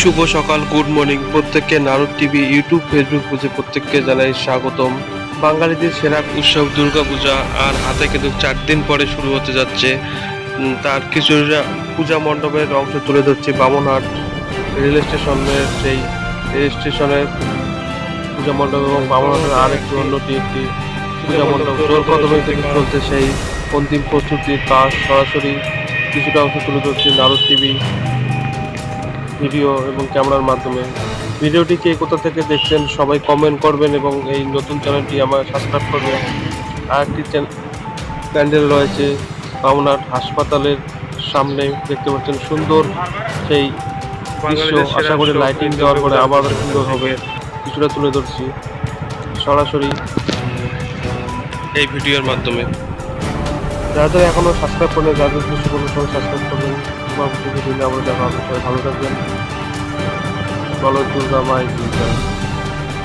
শুভ সকাল, good morning. প্রত্যেককে Narad TV, YouTube, Facebook পেজে প্রত্যেককে জানাই স্বাগতম। বাঙালিদের সেরা উৎসব দুর্গাপূজা আর হাতে কিন্তু চার দিন পরে শুরু হতে যাচ্ছে। তার কিছু পূজা মণ্ডপের অংশ তুলে ধরছে বামনহাট রেল স্টেশনের সেই রেল স্টেশনের পূজা মণ্ডপ এবং বামনহাটের আরেকটি অন্যটি একটি পূজা মণ্ডপ। জোর কদমে কিন্তু চলছে সেই অন্তিম প্রস্তুতির কাজ। সরাসরি কিছুটা অংশ তুলে ধরছে নারদ টিভি। ভিডিও এবং ক্যামেরার মাধ্যমে। ভিডিওটি কে কোথা থেকে দেখছেন সবাই কমেন্ট করবেন এবং এই নতুন চ্যানেলটি আমার সাবস্ক্রাইব করবেন। আর একটি প্যান্ডেল রয়েছে পাওনার হাসপাতালের সামনে। দেখতে পাচ্ছেন সুন্দর সেই দৃশ্য। আশা করি লাইটিং দেওয়ার পরে আবার সুন্দর হবে। কিছুটা তুলে ধরছি। সরাসরি এই ভিডিওর মাধ্যমে। যারা যারা এখনও সাবস্ক্রাইব করলে যাদের কিছু করবেন সবাই সাবস্ক্রাইব করবেন। পরবর্তী ভিডিও আবার দেখা হবে। সবাই ভালো থাকবেন। বলো দুর্গা মাই দুর্গা